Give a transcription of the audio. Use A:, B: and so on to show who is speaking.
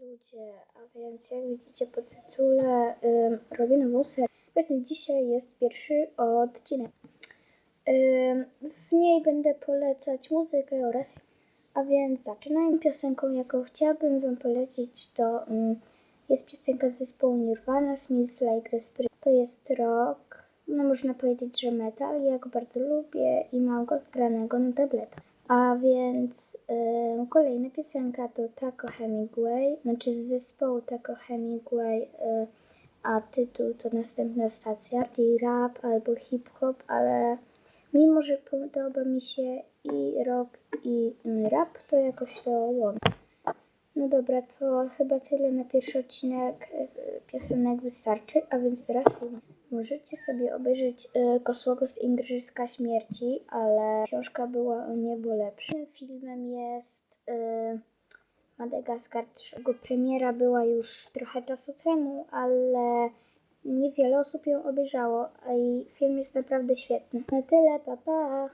A: ludzie, a więc jak widzicie po tytule ym, robię nową serię. Właśnie dzisiaj jest pierwszy odcinek. W niej będę polecać muzykę oraz a więc zaczynajmy piosenką, jaką chciałabym wam polecić, to jest piosenka z zespołu Nirvana, Smells Like the. To jest rock, no można powiedzieć, że metal, ja go bardzo lubię i mam go zgranego na tabletach. A więc ym, kolejna piosenka to Taco Hemingway, znaczy z zespołu Taco Hemingway, y, a tytuł to następna stacja, czyli rap albo hip-hop, ale mimo, że podoba mi się i rock i mm, rap, to jakoś to łączę. No dobra, to chyba tyle na pierwszy odcinek y, piosenek wystarczy, a więc teraz. Możecie sobie obejrzeć y, Kosłogo z Igrzyska Śmierci, ale książka była o niebo lepsza. Tym filmem jest y, Madagaskar 3. Jego premiera była już trochę czasu temu, ale niewiele osób ją obejrzało, i film jest naprawdę świetny. Na tyle, pa pa!